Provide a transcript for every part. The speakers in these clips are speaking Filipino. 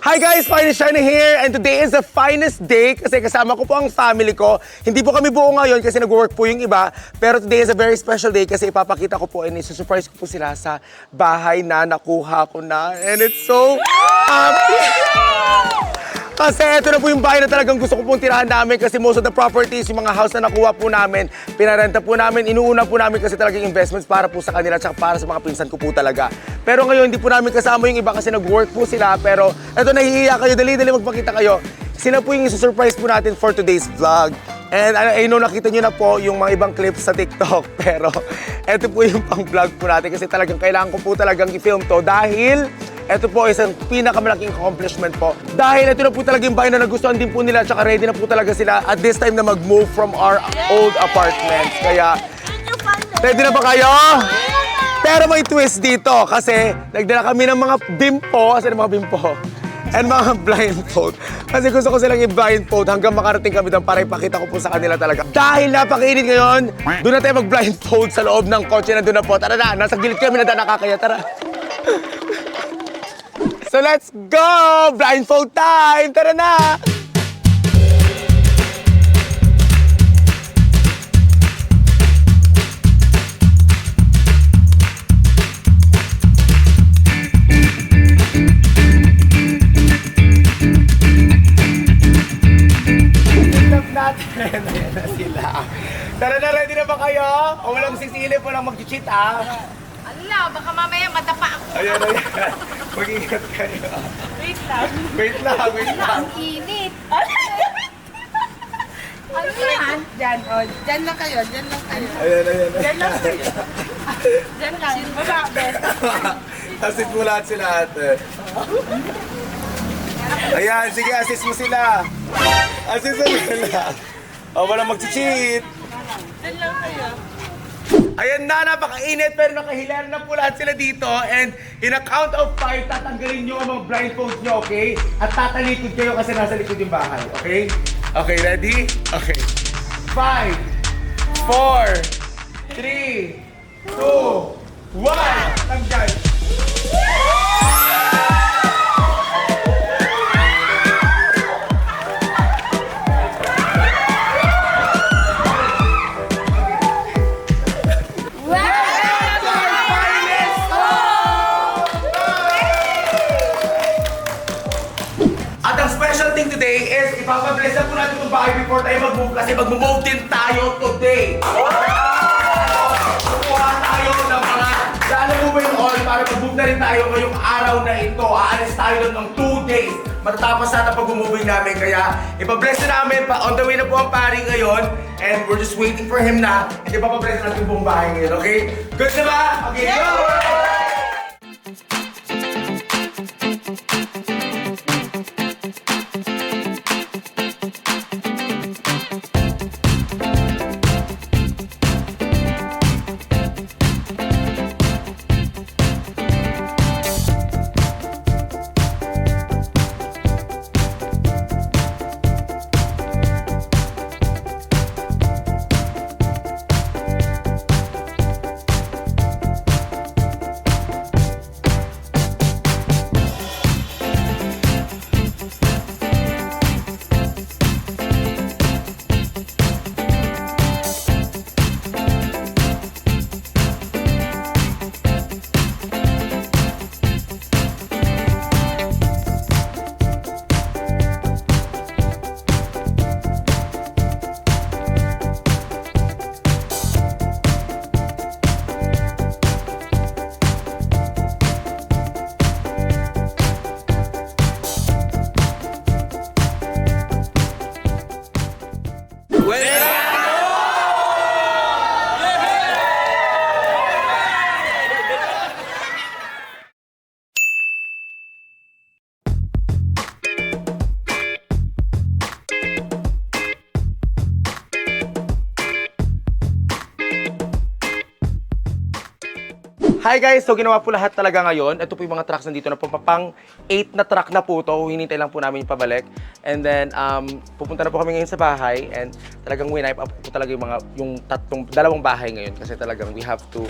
Hi guys! Finest Shine here and today is the finest day kasi kasama ko po ang family ko. Hindi po kami buo ngayon kasi nag-work po yung iba. Pero today is a very special day kasi ipapakita ko po and isusurprise ko po sila sa bahay na nakuha ko na. And it's so happy! Kasi ito na po yung bahay na talagang gusto ko pong tirahan namin kasi most of the properties, yung mga house na nakuha po namin, pinarenta po namin, inuuna po namin kasi talagang investments para po sa kanila at para sa mga pinsan ko po talaga. Pero ngayon, hindi po namin kasama yung iba kasi nag-work po sila. Pero ito, nahihiya kayo, dali-dali magpakita kayo. Sila po yung surprise po natin for today's vlog. And I, know nakita nyo na po yung mga ibang clips sa TikTok. Pero ito po yung pang-vlog po natin kasi talagang kailangan ko po talagang i-film to dahil ito po isang pinakamalaking accomplishment po. Dahil ito na po talaga yung bahay na nagustuhan din po nila tsaka ready na po talaga sila at this time na mag-move from our old apartments. Kaya, ready na ba kayo? Pero may twist dito kasi nagdala kami ng mga bimpo, kasi ng mga bimpo, and mga blindfold. Kasi gusto ko silang i-blindfold hanggang makarating kami doon para ipakita ko po sa kanila talaga. Dahil napakainit ngayon, doon na tayo mag-blindfold sa loob ng kotse na doon na po. Tara na, nasa gilid kami na nakakaya. Tara. So let's go! Blindfold time! Tara na! Walang sisilip, walang mag-cheat ah. Ala, baka mamaya madapa ako. Ayan, ayan. Mag-ingat kayo. Wait lang. Wait lang, wait lang. Ang init. Ano yan? Diyan, oh. Diyan lang kayo, diyan lang kayo. Ayan, ayan. Diyan lang kayo. Diyan lang. Baba, bes. Assist mo lahat sila ate. Ayan, sige, assist mo sila. Assist mo sila. O, walang mag-cheat. Diyan lang kayo. Ayan na, napakainit pero nakahilar na po lahat sila dito. And in a count of five, tatanggalin nyo ang mga blindfolds nyo, okay? At tatalikod kayo kasi nasa likod yung bahay, okay? Okay, ready? Okay. Five, four, three, two, one. Tanggal. Ipapabless na po natin itong bahay before tayo mag-move kasi mag-move din tayo today. Kukuha tayo ng mga lalo mo ba yung all para mag-move na rin tayo ngayong araw na ito. Aalis tayo doon ng 2 days. Matatapos na pag-moving namin kaya ipabless na namin. Pa on the way na po ang pari ngayon and we're just waiting for him na and ipapabless natin buong bahay ngayon, okay? Good na ba? Okay, go! Hi guys! So ginawa po lahat talaga ngayon. Ito po yung mga trucks nandito na po. Pang 8 na truck na po to. Hinintay lang po namin yung pabalik. And then, um, pupunta na po kami ngayon sa bahay. And talagang winipe up po talaga yung mga, yung tatlong, dalawang bahay ngayon. Kasi talagang we have to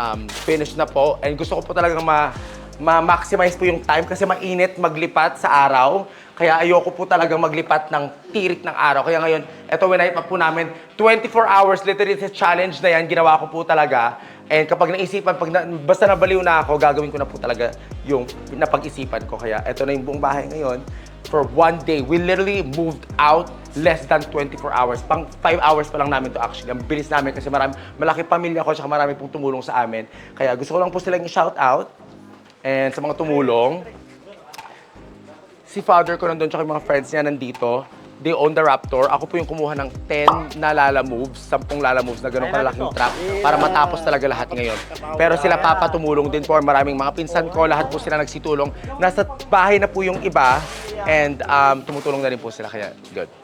um, finish na po. And gusto ko po talagang ma, ma-maximize po yung time kasi mainit maglipat sa araw. Kaya ayoko po talagang maglipat ng tirik ng araw. Kaya ngayon, eto winayip up po namin, 24 hours, literally sa challenge na yan, ginawa ko po talaga. And kapag naisipan, pag na, basta nabaliw na ako, gagawin ko na po talaga yung napag-isipan ko. Kaya eto na yung buong bahay ngayon. For one day, we literally moved out less than 24 hours. Pang 5 hours pa lang namin to actually. Ang bilis namin kasi marami, malaki pamilya ko, tsaka marami pong tumulong sa amin. Kaya gusto ko lang po silang i-shout out. And sa mga tumulong, si father ko nandun, tsaka yung mga friends niya nandito. They own the Raptor. Ako po yung kumuha ng 10 na Lala Moves, 10 Lala Moves na ganun kalaking truck para matapos talaga lahat ngayon. Pero sila papa tumulong din po. Maraming mga pinsan ko, lahat po sila nagsitulong. Nasa bahay na po yung iba and um, tumutulong na rin po sila. Kaya good.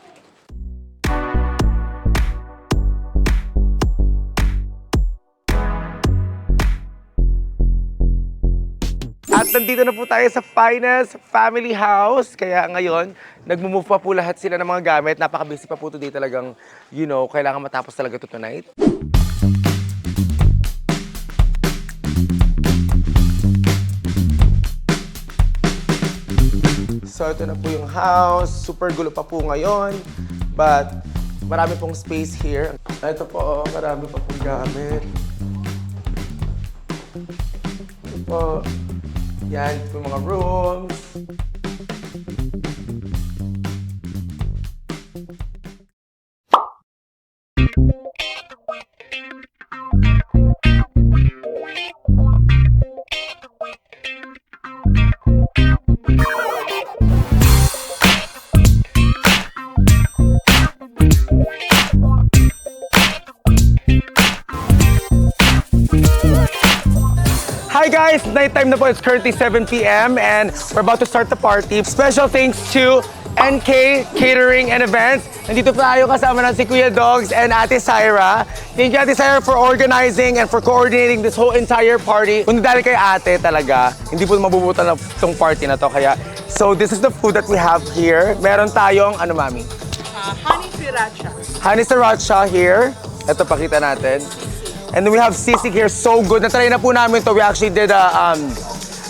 Nandito na po tayo sa finest family house. Kaya ngayon, nagmo-move pa po lahat sila ng mga gamit. Napaka-busy pa po today talagang, you know, kailangan matapos talaga to tonight. So ito na po yung house. Super gulo pa po ngayon. But marami pong space here. Ito po, marami pa pong gamit. Ito po. Yan po mga rooms. Guys! Nighttime na po. It's currently 7 p.m. and we're about to start the party. Special thanks to NK Catering and Events. Nandito pa tayo kasama ng si Kuya Dogs and Ate Syra. Thank you Ate Syra for organizing and for coordinating this whole entire party. Kung dahil kay Ate talaga, hindi po mabubutan na itong party na to. Kaya, so this is the food that we have here. Meron tayong, ano mami? Ah, honey sriracha. Honey Sriracha here. Ito, pakita natin. And then we have sisig here. So good. Natry na po namin to. We actually did a um,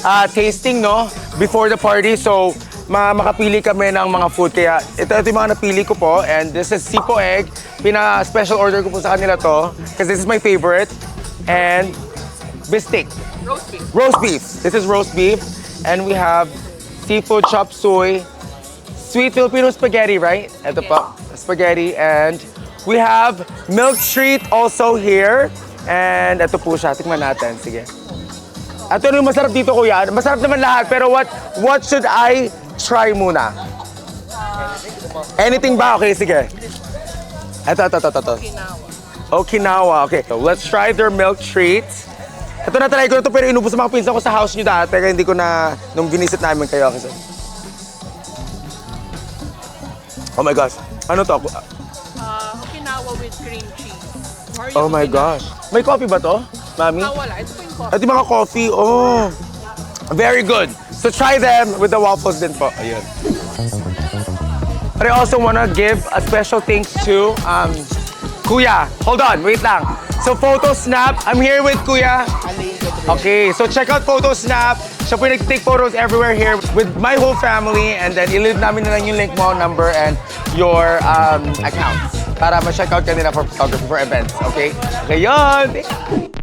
uh, tasting, no? Before the party. So, ma makapili kami ng mga food. Kaya ito, ito yung mga napili ko po. And this is sipo egg. Pina-special order ko po sa kanila to. Because this is my favorite. And bistik. Roast beef. Roast beef. This is roast beef. And we have seafood chop suey. Sweet Filipino spaghetti, right? Ito pa, spaghetti. And we have milk treat also here. And ito po siya. Tikman natin. Sige. Ito yung masarap dito, kuya. Masarap naman lahat. Pero what what should I try muna? Anything ba? Okay, sige. Ito, ito, ito, ito. ito. Okinawa. Okay. So, let's try their milk treat. Ito na try ko na ito pero inubos sa mga pinsan ko sa house nyo dati kaya hindi ko na, nung binisit namin kayo. Kasi... Oh my gosh. Ano to? Ah, Okinawa with cream cheese. Oh my gosh. May coffee ba to, mami? Ah, wala. Ito po yung coffee. Yung mga coffee. Oh. Very good. So try them with the waffles din po. Ayun. But I also wanna give a special thanks to um, Kuya. Hold on, wait lang. So Photo Snap, I'm here with Kuya. Okay, so check out Photo Snap. Siya po yung nag-take photos everywhere here with my whole family and then ililid namin na lang yung link mo, number, and your um, accounts para ma-check out kanila for photography for events, okay? Ngayon!